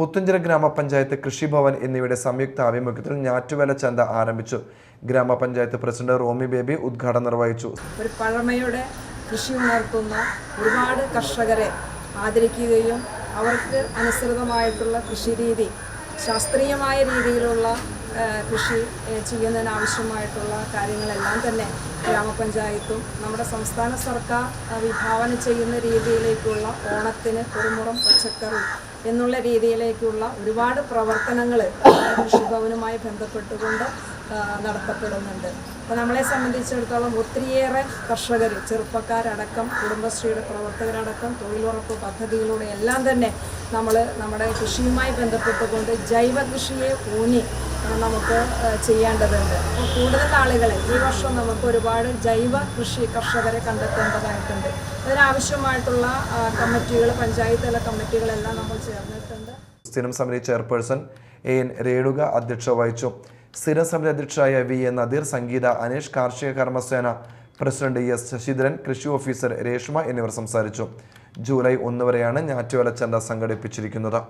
പുത്തുഞ്ചിറ ഗ്രാമപഞ്ചായത്ത് കൃഷിഭവൻ എന്നിവയുടെ സംയുക്ത ആഭിമുഖ്യത്തിൽ ഞാറ്റുവേല ചന്ത ആരംഭിച്ചു. ഗ്രാമപഞ്ചായത്ത് പ്രസിഡന്റ് റോമി ബേബി ഉദ്ഘാടനം നിർവഹിച്ചു. ഒരു പഴമയുടെ കൃഷി ഉണർത്തുന്ന ഒരുപാട് കർഷകരെ ആദരിക്കുകയും അവർക്ക് അനുസൃതമായിട്ടുള്ള കൃഷി രീതി ശാസ്ത്രീയമായ രീതിയിലുള്ള കൃഷി ചെയ്യുന്നതിന് ആവശ്യമായിട്ടുള്ള കാര്യങ്ങളെല്ലാം തന്നെ ഗ്രാമപഞ്ചായത്തും നമ്മുടെ സംസ്ഥാന സർക്കാർ വിഭാവനം ചെയ്യുന്ന രീതിയിലേക്കുള്ള ഓണത്തിന് കുറുമുറം പച്ചക്കറി എന്നുള്ള രീതിയിലേക്കുള്ള ഒരുപാട് പ്രവർത്തനങ്ങൾ കൃഷിഭവനുമായി ബന്ധപ്പെട്ടുകൊണ്ട് നടത്തപ്പെടുന്നുണ്ട്. അപ്പോൾ നമ്മളെ സംബന്ധിച്ചിടത്തോളം ഒത്തിരിയേറെ കർഷകർ ചെറുപ്പക്കാരടക്കം കുടുംബശ്രീയുടെ പ്രവർത്തകരടക്കം തൊഴിലുറപ്പ് പദ്ധതിയിലൂടെ എല്ലാം തന്നെ നമ്മൾ നമ്മുടെ കൃഷിയുമായി ബന്ധപ്പെട്ടുകൊണ്ട് ജൈവ കൃഷിയെ ഊന്നി നമുക്ക് ചെയ്യേണ്ടതുണ്ട്. കൂടുതൽ ആളുകളെ ഈ വർഷം നമുക്ക് ഒരുപാട് ജൈവ കൃഷി കർഷകരെ കണ്ടെത്തേണ്ടതായിട്ടുണ്ട്. അതിനാവശ്യമായിട്ടുള്ള കമ്മിറ്റികൾ പഞ്ചായത്ത് തല കമ്മിറ്റികളെല്ലാം നമ്മൾ ചേർന്നിട്ടുണ്ട്. സ്ഥിരം സമിതി ചെയർപേഴ്സൺ എ എൻ രേണുക അധ്യക്ഷ വഹിച്ചു. സ്ഥിരം സമിതി അധ്യക്ഷരായ വി എ നദീർ സംഗീത അനേഷ് കാർഷിക കർമ്മസേന പ്രസിഡന്റ് എസ് ശശിധരൻ കൃഷി ഓഫീസർ രേഷ്മ എന്നിവർ സംസാരിച്ചു. ജൂലൈ ഒന്ന് വരെയാണ് ഞാറ്റുവേല ചന്ത സംഘടിപ്പിച്ചിരിക്കുന്നത്.